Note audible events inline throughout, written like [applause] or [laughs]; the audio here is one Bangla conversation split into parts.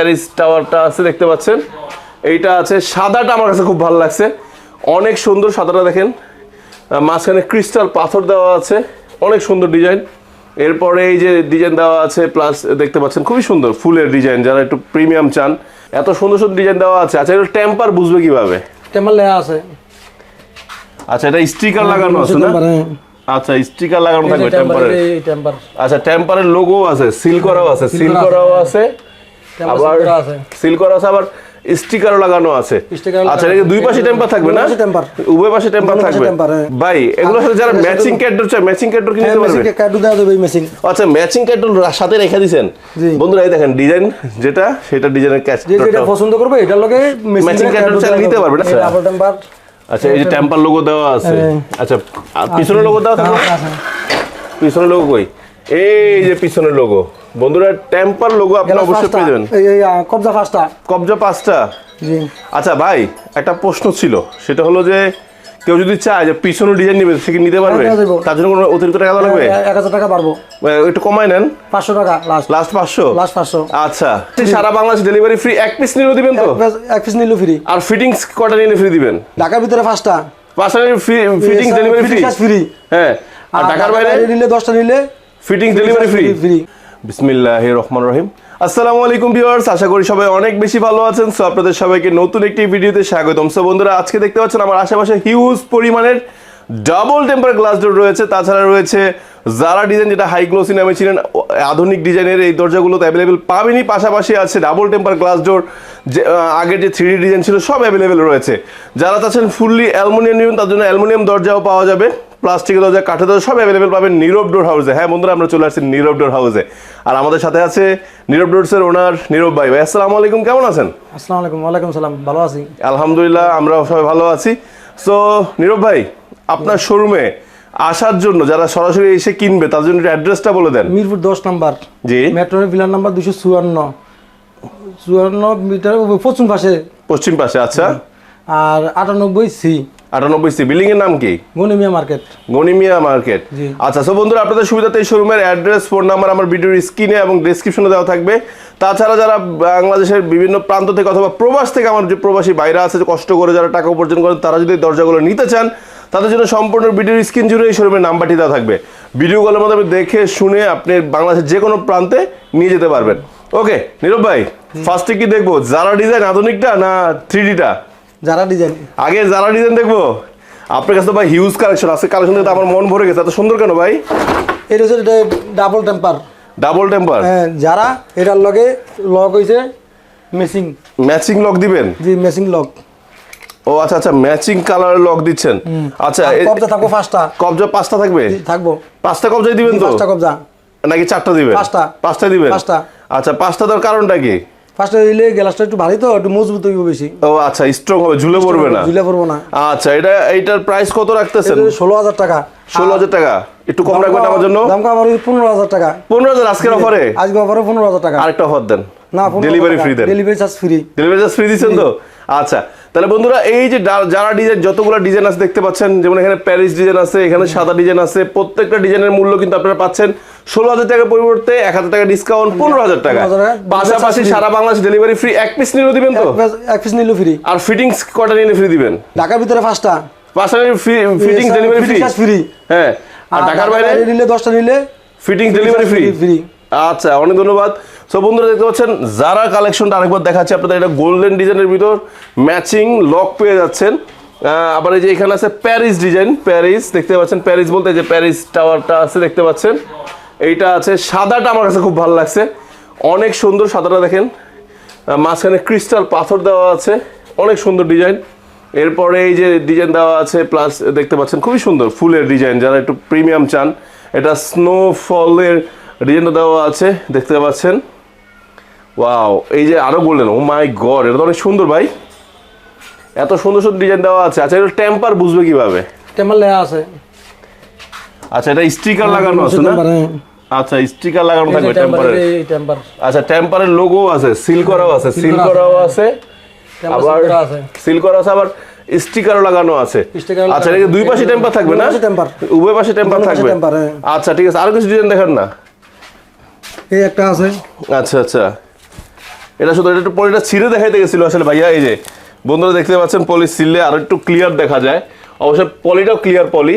প্যারিস টাওয়ারটা আছে দেখতে পাচ্ছেন। এইটা আছে সাদাটা আমার কাছে খুব ভালো লাগছে। অনেক সুন্দর সাদাটা দেখেন। মাঝখানে ক্রিস্টাল পাথর দেওয়া আছে অনেক সুন্দর ডিজাইন। এরপরে এই যে ডিজাইন দেওয়া আছে প্লাস দেখতে পাচ্ছেন খুবই সুন্দর ফুলের ডিজাইন যারা একটু প্রিমিয়াম চান। এত সুন্দর সুন্দর ডিজাইন দেওয়া আছে। আচ্ছা এটা টেম্পার বুঝবে কীভাবে? টেম্বার লেয়া আছে। আচ্ছা এটা স্টিকার লাগানো আছে না? হ্যাঁ। আচ্ছা স্টিকার লাগানো থাকবে টেম্পারের টেম্পার। আচ্ছা টেম্পারের লোগো আছে সিল করাও আছে সিল করাও আছে। টেম্পার আবার সিল করা আছে। আবার স্টিকারও লাগানো আছে। আচ্ছা এটাকে দুই পাশে টেম্পার থাকবে না? temper। উভয় পাশে টেম্পার থাকবে? হ্যাঁ। ভাই এগুলোর সাথে যারা ম্যাচিং ক্যাডর চায় ম্যাচিং ক্যাডর কিনে হ্যাঁ নিতে পারবে। মেশিন কার্ডু দেবে মেশিন আচ্ছা ম্যাচিং ক্যাডর সাথে রেখে জি। বন্ধুরা এই দেখেন ডিজাইন যেটা সেটা ডিজাইনের ক্যাচ যেটা পছন্দ করবে এটার লগে Matching card চাইলে নিতে পারবে না? ডাবল টেম্পার আচ্ছা এই যে টেম্পার লোগো দেওয়া আছে। হ্যাঁ। আচ্ছা পিছনের লোগো দেওয়া থাকবে? পিছনের লোগো কই? এই যে পিছনের লোগো বন্ধুরা টেম্পার লোগো আপনি অবশ্যই পেয়ে যাবেন। এই কবজা ফাস্টটা কবজা পাঁচটা? জি। আচ্ছা ভাই একটা প্রশ্ন ছিল। সেটা হলো যে কেউ যদি চায় যে পিছনে ডিজাইন নেবে সে কি নিতে পারবে? হ্যাঁ, তার জন্য কোনো অতিরিক্ত টাকা লাগবে? এক হাজার টাকা পারব একটু কমায় নেন। পাঁচশো টাকা লাস্ট লাস্ট পাঁচশো? লাস্ট পাঁচশো। আচ্ছা সারা বাংলাদেশ ডেলিভারি ফ্রি এক পিস নিলেও দিবেন তো? এক পিস নিলো ফ্রি আর ফিটিংস কটা নিলে ফ্রি দিবেন? ঢাকার ভিতরে পাঁচটা। Personally fittings delivery free free হ্যাঁ আর ঢাকার বাইরে? নিলে দশটা নিলে ফিটিংস ডেলিভারি ফ্রি ফ্রি বিসমিল্লাহ রহমান রহিম। আসসালামু আলাইকুম ভিউয়ার্স, আশা করি সবাই অনেক বেশি ভালো আছেন। সো আপনাদের সবাইকে নতুন একটি ভিডিওতে স্বাগতম। সো বন্ধুরা, আজকে দেখতে পাচ্ছেন আমার আশেপাশে হিউজ পরিমাণের ডাবল টেম্পার গ্লাস ডোর রয়েছে। তাছাড়া রয়েছে জারা ডিজাইন যেটা হাই গ্লোসি নামে ছিলেন। আধুনিক ডিজাইনের এই দরজাগুলোতে অ্যাভেলেবেল পাবেনই। পাশাপাশি আছে ডাবল টেম্পার গ্লাস ডোর যে আগের যে থ্রি ডিজাইন ছিল, সব অ্যাভেলেবেল রয়েছে। যারা চাচ্ছেন ফুললি অ্যালুমিনিয়াম নিবেন, তার জন্য অ্যালুমিনিয়াম দরজাও পাওয়া যাবে। প্লাস্টিকের দরজা কাঠের দরজা সব অ্যাভেলেবেল পাবেন নীরব ডোর হাউসে হ্যাঁ বন্ধুরা আমরা চলে আসছি নীরব ডোর হাউসে আর আমাদের সাথে আছে নীরব ডোরসের ওনার নীরব ভাই। ভাই আসসালামু আলাইকুম কেমন আছেন? আসসালামু আলাইকুম ওয়ালাইকুম সালাম ভালো আছি। আলহামদুলিল্লাহ আমরা সবাই ভালো আছি। সো নীরব ভাই আপনার শোরুমে আসার জন্য যারা সরাসরি এসে কিনবে তার জন্য অ্যাড্রেসটা বলে দেন। মিরপুর দশ নাম্বার। জি। মেট্রো ভিলার নাম্বার দুশো চুয়ান্ন। চুয়ান্ন মিটার পশ্চিম পাশে। পশ্চিম পাশে আচ্ছা। আর আটানব্বই সি। আটানব্বই সি বিল্ডিং এর নাম কি? গনিমিয়া মার্কেট। গনিমিয়া মার্কেট। আচ্ছা সো বন্ধুরা আপনাদের সুবিধাতে এই শোরুমের অ্যাড্রেস ফোন নাম্বার আমার ভিডিওর স্ক্রিনে এবং ডেসক্রিপশনে দেওয়া থাকবে। তাছাড়া যারা বাংলাদেশের বিভিন্ন প্রান্ত থেকে অথবা প্রবাস থেকে আমার যে প্রবাসী বাইরে আছে কষ্ট করে যারা টাকা উপার্জন করেন তারা যদি দরজাগুলো নিতে চান তাদের জন্য সম্পূর্ণ ভিডিওর স্ক্রিন জুড়ে এই শোরুমের নাম্বারটি দেওয়া থাকবে। ভিডিওগুলোর মাধ্যমে দেখে শুনে আপনি বাংলাদেশের যে কোনো প্রান্তে নিয়ে যেতে পারবেন। ওকে নীরব ভাই ফার্স্টে কি দেখব? যারা ডিজাইন আধুনিকটা না থ্রি ডিটা যারা ডিজাইন আগে যারা ডিজাইন দেখব আপনার কাছে তো ভাই হিউজ কালেকশন আছে কালেকশন দেখতে আমার মন ভরে গেছে এত সুন্দর কেন ভাই? এটা হচ্ছে ডাবল টেম্পার ডাবল টেম্পার হ্যাঁ যারা এটার লগে লক হয়েছে মেসিং ম্যাচিং লক দিবেন? জি মেসিং লক ও আচ্ছা আচ্ছা ম্যাচিং কালারের লক দিচ্ছেন। আচ্ছা কবজা থাকব পাঁচটা। কবজা পাঁচটা থাকবে? থাকব। পাঁচটা কবজাই দিবেন তো? পাঁচটা কবজা। নাকি চারটা দিবেন? পাঁচটা। পাঁচটা দিবেন? পাঁচটা। আচ্ছা পাঁচটা দেওয়ার কারণটা কি? ফার্স্টে দিলে গ্লাসটা একটু ভারী তো একটু মজবুত হইব বেশি। ও আচ্ছা স্ট্রং হবে ঝুলে পড়বে না? ঝুলে পড়ব না। আচ্ছা এটা এটার প্রাইস কত রাখতেছেন? ষোলো হাজার টাকা। ষোলো হাজার টাকা? একটু কম রাখবেন আমার জন্য? দাম কম আমার পনেরো হাজার টাকা। পনেরো হাজার আজকের অফারে আজকে অফারে পনেরো হাজার টাকা। আরেকটা অফার দেন। না ডেলিভারি ফ্রি দেন। Delivery charge free delivery charge free দিচ্ছেন তো? আচ্ছা তাহলে বন্ধুরা এই যে যারা ডিজাইন যতগুলো ডিজাইন আছে দেখতে পাচ্ছেন যেমন এখানে প্যারিস ডিজাইন আছে এখানে সাদা ডিজাইন আছে প্রত্যেকটা ডিজাইনের মূল্য কিন্তু আপনারা পাচ্ছেন ষোলো হাজার টাকার পরিবর্তে এক হাজার টাকা ডিসকাউন্ট পনেরো হাজার টাকা। 15,000 টাকা। পাশাপাশি সারা বাংলাদেশ ডেলিভারি ফ্রি এক পিস নিলেও দিবেন তো? এক পিস নিলো ফ্রি আর ফিটিংস কটা নিলে ফ্রি দিবেন? ঢাকার ভিতরে পাঁচটা। পাশাপাশি ফিটিংস ডেলিভারি ফ্রি ফ্রি হ্যাঁ। আর ঢাকার বাইরে? নিলে দশটা নিলে ফিটিংস ডেলিভারি ফ্রি ফ্রি আচ্ছা অনেক ধন্যবাদ। সো বন্ধুরা, দেখতে পাচ্ছেন, যারা কালেকশনটা আরেকবার দেখাচ্ছি, আপনাদের এটা গোল্ডেন ডিজাইনের ভিতর ম্যাচিং লক পেয়ে যাচ্ছেন। আবার এই যে এখানে আছে প্যারিস ডিজাইন প্যারিস দেখতে পাচ্ছেন প্যারিস বলতে যে প্যারিস টাওয়ারটা আছে, দেখতে পাচ্ছেন। এইটা আছে, সাদাটা আমার কাছে খুব ভালো লাগছে। অনেক সুন্দর সাদাটা দেখেন। মাঝখানে ক্রিস্টাল পাথর দেওয়া আছে, অনেক সুন্দর ডিজাইন এরপরে এই যে ডিজাইন দেওয়া আছে প্লাস দেখতে পাচ্ছেন, খুবই সুন্দর ফুলের ডিজাইন যারা একটু প্রিমিয়াম চান। এটা স্নোফলের ডিজাইনটা দেওয়া আছে, দেখতে পাচ্ছেন। ওয়াও এই যে আরও বললেন ও মাই গড এটা তো অনেক সুন্দর ভাই। এত সুন্দর সুন্দর ডিজাইন দেওয়া আছে। আচ্ছা এটা টেম্পার বুঝবে কীভাবে? টেম্পার লেয়া আছে। আচ্ছা এটা স্টিকার লাগানো আছে না? হ্যাঁ। আচ্ছা স্টিকার লাগানো থাকবে টেম্পার, টেম্পারের টেম্পার আচ্ছা টেম্পারের লোগো আছে সিল করাও আছে সিল করাও আছে। আবার সিল করা আছে আবার স্টিকারও লাগানো আছে। আচ্ছা এটাকে দুই পাশে টেম্পার থাকবে না? temper। উভয় পাশে টেম্পার থাকবে। হ্যাঁ। আচ্ছা ঠিক আছে আর কিছু ডিজাইন দেখান না? এই একটা আছে। আচ্ছা আচ্ছা। এটা শুধু এটা একটু পলিটা ছিঁড়ে দেখাইতে গেছিল আসলে ভাইয়া এই যে। বন্ধুরা দেখতে পাচ্ছেন পলি ছিললে আরও একটু ক্লিয়ার দেখা যায়। অবশ্য পলিটাও ক্লিয়ার পলি।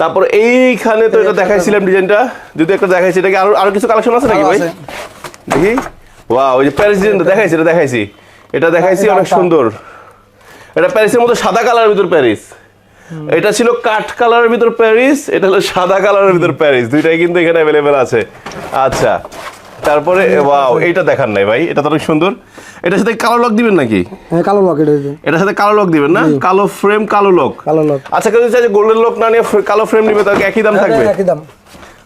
তারপর এইখানে তো এটা দেখাইছিলাম ডিজাইনটা। যদি একটা দেখাইছি এটাকে আরও আরও কিছু কালেকশন আছে নাকি ভাই? দেখি। ওয়াও ওই যে প্যারিস ডিজাইনটা দেখাইছি এটা দেখাইছি। এটা দেখাইছি অনেক সুন্দর। এটা প্যারিসের মতো সাদা কালারের ভিতর প্যারিস এটা ছিল কাঠ কালারের ভিতর প্যারিস এটা হলো সাদা কালারের ভিতর প্যারিস দুইটাই কিন্তু এখানে অ্যাভেলেবেল আছে। আচ্ছা। তারপরে ওয়াও এইটা দেখার নাই ভাই এটা তো অনেক সুন্দর। এটার সাথে কালো লক দিবেন নাকি? হ্যাঁ কালো লক এটা হচ্ছে। এটার সাথে কালো লক দিবেন না? কালো ফ্রেম কালো লক কালো লক আচ্ছা কেউ যদি যে গোল্ডেন লক না নিয়ে কালো ফ্রেম নিবে তাহলে একই দাম থাকবে? একই দাম।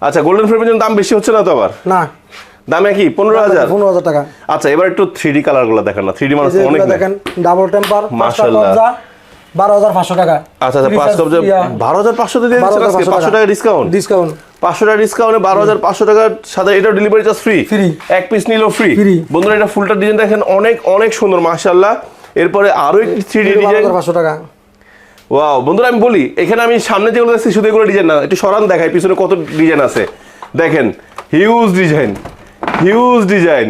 আচ্ছা গোল্ডেন ফ্রেমের জন্য দাম বেশি হচ্ছে না তো আবার? না। দাম একই পনেরো হাজার? পনেরো হাজার টাকা। আচ্ছা এবার একটু থ্রি ডি কালারগুলো দেখান না থ্রি ডি মানুষ অনেক দেখেন ডাবল টেম্পার মাশাআল্লাহ। বারো হাজার পাঁচশো টাকা। আচ্ছা আচ্ছা পাঁচ কবজা বারো হাজার পাঁচশো দিয়ে পাঁচশো টাকা ডিসকাউন্ট ডিসকাউন্ট পাঁচশো টাকা ডিসকাউন্টে বারো হাজার পাঁচশো টাকার সাথে ডেলিভারি চার্জ ফ্রি। এক পিস নিলেও ফ্রি বন্ধুরা এটা ফুলটা ডিজাইন দেখেন অনেক অনেক সুন্দর মাশাআল্লাহ। এরপরে আরও একটি থ্রি ডি ডিজাইন পাঁচশো টাকা। ওয়াও বন্ধুরা আমি বলি এখানে আমি সামনে যেগুলো দেখছি শুধু এগুলো ডিজাইন না একটু সরান দেখাই পিছনে কত ডিজাইন আছে। দেখেন হিউজ ডিজাইন হিউজ ডিজাইন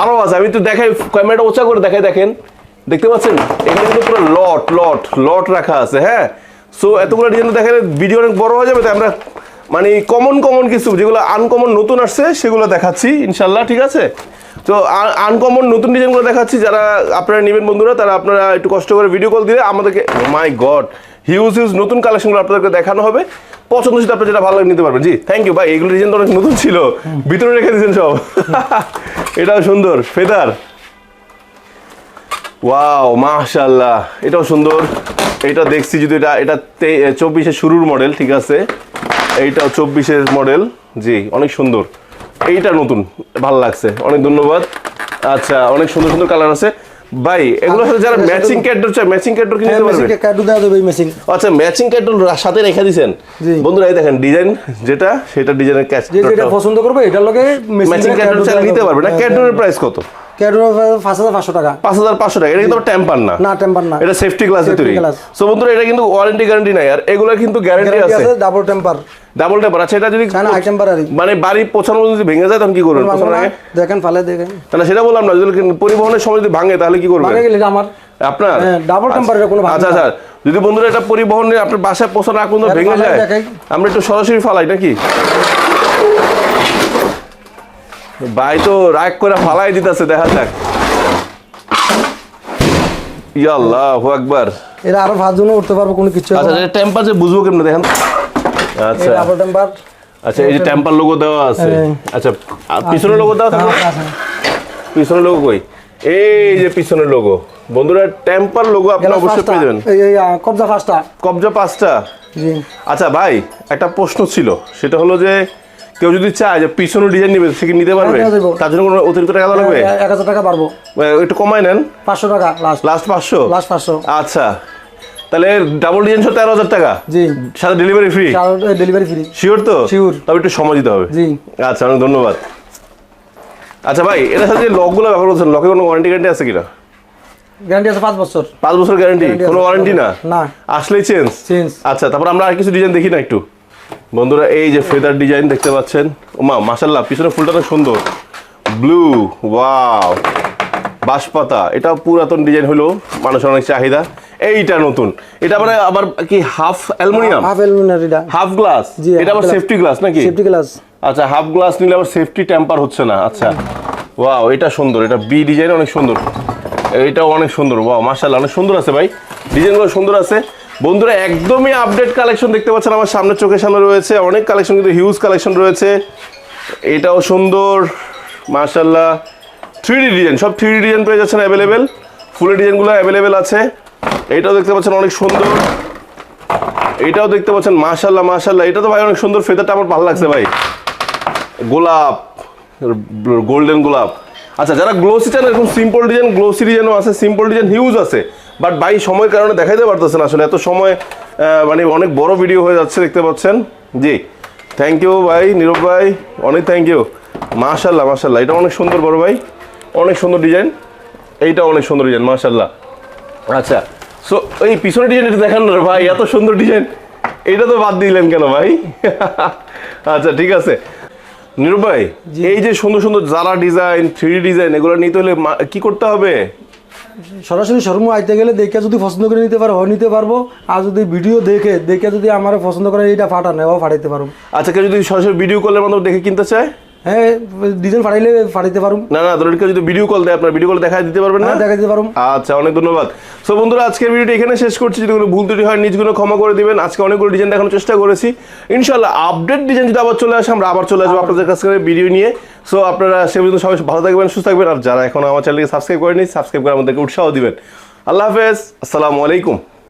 আরও আছে আমি তো দেখাই ক্যামেরাটা ওচা করে দেখাই দেখেন। দেখতে পাচ্ছেন? এখানে কিন্তু পুরো লট লট লট রাখা আছে হ্যাঁ? সো এতগুলো ডিজাইন দেখেন ভিডিও অনেক বড় হয়ে যাবে, তাই আমরা মানে কমন কমন কিছু, যেগুলো আনকমন নতুন আসছে, সেগুলো দেখাচ্ছি, ইনশাল্লাহ, ঠিক আছে? তো আনকমন নতুন ডিজাইনগুলো দেখাচ্ছি, যারা আপনারা নেবেন বন্ধুরা, তারা আপনারা একটু কষ্ট করে ভিডিও কল দিলে আমাদেরকে মাই গড হিউজ হিউজ নতুন কালেকশনগুলো আপনাদেরকে দেখানো হবে। পছন্দ সেটা আপনার যেটা ভালো লাগে নিতে পারবেন। জি থ্যাংক ইউ ভাই, এগুলো ডিজাইন তো অনেক নতুন ছিল। ভিতরে রেখে দিয়েছেন সব। [laughs] এটাও সুন্দর, ফেদার। ওয়াও মাশাল্লাহ এটাও সুন্দর। এটা দেখছি যদি এটা এটা চব্বিশের শুরুর মডেল ঠিক আছে? এইটাও চব্বিশের মডেল জি অনেক সুন্দর। এইটা নতুন। ভালো লাগছে। অনেক ধন্যবাদ। আচ্ছা অনেক সুন্দর সুন্দর কালার আছে। ভাই এগুলোর সাথে যারা ম্যাচিং ক্যাডর চায় ম্যাচিং ক্যাডর কিনে নিতে পারবে? দেওয়া যাবে এই মেশিন আচ্ছা ম্যাচিং ক্যাডর সাথে রেখে জি। বন্ধুরা এই দেখেন ডিজাইন যেটা সেটা ডিজাইনের ক্যাচ যেটা পছন্দ করবে এটার লগে ম্যাচিং ক্যাডর চাইলে নিতে পারবে না? ক্যাডরের প্রাইস কত? ক্যাডু পাঁচ হাজার পাঁচশো টাকা। পাঁচ হাজার পাঁচশো টাকা। এটা কিন্তু টেম্পার না। না টেম্পার না। এটা সেফটি গ্লাস তৈরি। সো বন্ধুরা এটা কিন্তু ওয়ারেন্টি গ্যারান্টি নাই। আর কিন্তু গ্যারান্টি আছে। ডাবল টেম্পার ডাবল টেম্পার আচ্ছা এটা যদি মানে বাড়ি যদি ভেঙে যায় তখন কি করবেন? দেখেন ফালে দেখেন। তাহলে সেটা বললাম না। যদি পরিবহনের সময় যদি ভাঙে তাহলে কি করবেন? আমার। আপনার? হ্যাঁ, double কোনো আচ্ছা আচ্ছা। যদি বন্ধুরা এটা পরিবহনে আপনার বাসায় পৌঁছানো হ্যাঁ, ভেঙে যায় আমরা একটু সরাসরি ফালাই নাকি? ভাই তো রাগ করে ফালাই দিতেছে দেখা যাক। ইয়াল্লাহু আকবার। আরও উঠতে পারব কোনো কিছু আচ্ছা এটা টেম্পার যে বুঝব কেমনে দেখেন? আচ্ছা। ডাবল টেম্পার আচ্ছা এই যে টেম্পার লোগো দেওয়া আছে। হ্যাঁ। আচ্ছা পিছনের লোগো দেওয়া থাকবে পিছনের লোগো কই? এই যে পিছনের লোগো বন্ধুরা টেম্পার লোগো আপনি অবশ্যই পেয়ে যাবেন। এই কবজা ফার্স্টটা কবজা পাঁচটা? জি। আচ্ছা ভাই একটা প্রশ্ন ছিল। সেটা হলো যে কেউ যদি চায় যে পিছনে ডিজাইন নিবে সে কি নিতে পারবে? হ্যাঁ, তার জন্য কোনো অতিরিক্ত টাকা লাগবে? এক হাজার টাকা পারব একটু কমায় নেন। পাঁচশো টাকা লাস্ট লাস্ট পাঁচশো? লাস্ট পাঁচশো। আচ্ছা। তাহলে ডাবল ডিজাইন সহ তেরো হাজার টাকা? জি। সাথে delivery free delivery free sure তো? শিওর তবে একটু সময় দিতে হবে। জি। আচ্ছা অনেক ধন্যবাদ। আচ্ছা ভাই এটার সাথে যে লকগুলো ব্যবহার করছেন লকে কোনো ওয়ারেন্টি গ্যারান্টি আছে কিনা? গ্যারান্টি আছে পাঁচ বছর। পাঁচ বছর গ্যারান্টি কোনো ওয়ারেন্টি না? না। আসলেই চেঞ্জ চেঞ্জ আচ্ছা তারপর আমরা আর কিছু ডিজাইন দেখি না একটু। বন্ধুরা এই যে ফেদার ডিজাইন দেখতে পাচ্ছেন? ওমা মাশাল্লাহ পিছনে ফুলটা তো সুন্দর। ব্লু ওয়াও বাঁশপাতা এটা পুরাতন ডিজাইন হলো মানুষের অনেক চাহিদা। এইটা নতুন। এটা মানে আবার কি হাফ অ্যালুমিনিয়াম হাফ এলমিনার এটা। হাফ গ্লাস এটা আবার সেফটি গ্লাস নাকি? সেফটি গ্লাস আচ্ছা হাফ গ্লাস নিলে আবার সেফটি টেম্পার হচ্ছে না। আচ্ছা ওয়াও এটা সুন্দর। এটা বি ডিজাইন অনেক সুন্দর। এইটাও অনেক সুন্দর। ওয়াও মাশাআল্লাহ অনেক সুন্দর আছে ভাই। ডিজাইনগুলো সুন্দর আছে। বন্ধুরা, একদমই আপডেট কালেকশন দেখতে পাচ্ছেন, আমার সামনে চোখের সামনে রয়েছে। অনেক কালেকশন কিন্তু হিউজ কালেকশন রয়েছে। এটাও সুন্দর, মাশাআল্লাহ। থ্রি ডি ডিজাইন সব থ্রি ডি ডিজাইন পেয়ে যাচ্ছেন অ্যাভেলেবেল ফুলের ডিজাইনগুলো অ্যাভেলেবেল আছে। এইটাও দেখতে পাচ্ছেন অনেক সুন্দর। এটাও দেখতে পাচ্ছেন মাশাল্লাহ মাশাল্লাহ এটা তো ভাই অনেক সুন্দর ফেদারটা আমার ভালো লাগছে ভাই। গোলাপ, গোল্ডেন গোলাপ। আচ্ছা যারা গ্লোসি চান এরকম সিম্পল ডিজাইন গ্লোসি ডিজাইনও আছে সিম্পল ডিজাইন হিউজ আছে। বাট ভাই সময়ের কারণে দেখাইতে পারতেছেন আসলে। এত সময় মানে অনেক বড় ভিডিও হয়ে যাচ্ছে দেখতে পাচ্ছেন? জি। থ্যাংক ইউ ভাই নীরব ভাই অনেক থ্যাংক ইউ মাশাল্লাহ মাশাল্লাহ। এটা অনেক সুন্দর বড় ভাই। অনেক সুন্দর ডিজাইন এইটা অনেক সুন্দর ডিজাইন মাশাল্লাহ। আচ্ছা সো এই পিছনের ডিজাইন এটা দেখান না রে ভাই এত সুন্দর ডিজাইন এটা তো বাদ দিলেন কেন ভাই? [laughs] আচ্ছা ঠিক আছে। নীরব ভাই এই যে সুন্দর সুন্দর যারা ডিজাইন থ্রি ডিজাইন এগুলো নিতে হলে মা- কি করতে হবে? সরাসরি শোরুমে আইতে গেলে দেখে যদি পছন্দ করে নিতে পারো নিতে পারব। আর যদি ভিডিও দেখে দেখে যদি আমার পছন্দ করে, এইটা ফাটা নেওয়া ফাটাইতে পারব আচ্ছা কেউ যদি সরাসরি ভিডিও কলের মাধ্যমে দেখে কিনতে চায়? হ্যাঁ ডিজাইন না না যদি ভিডিও কল দেয় আপনার ভিডিও কল দেখা দিতে পারবেন না? হ্যাঁ দেখা দিতে পারব আচ্ছা অনেক ধন্যবাদ। সো বন্ধুরা আজকের ভিডিওটি এখানে শেষ করছি। যদি কোনো ভুল ত্রুটি হয় নিজগুলো ক্ষমা করে দিবেন। আজকে অনেকগুলো ডিজাইন দেখানোর চেষ্টা করেছি। আপডেট ডিজাইন যদি আবার চলে আসে আমরা আবার চলে আসব আপনাদের কাছ থেকে ভিডিও নিয়ে। সো আপনারা সে পর্যন্ত সবাই ভালো থাকবেন সুস্থ থাকবেন। আর যারা এখন আমার চ্যানেলকে সাবস্ক্রাইব করেনি সাবস্ক্রাইব করে আমাদেরকে উৎসাহ দিবেন। আল্লাহ হাফেজ। আসসালামু আলাইকুম।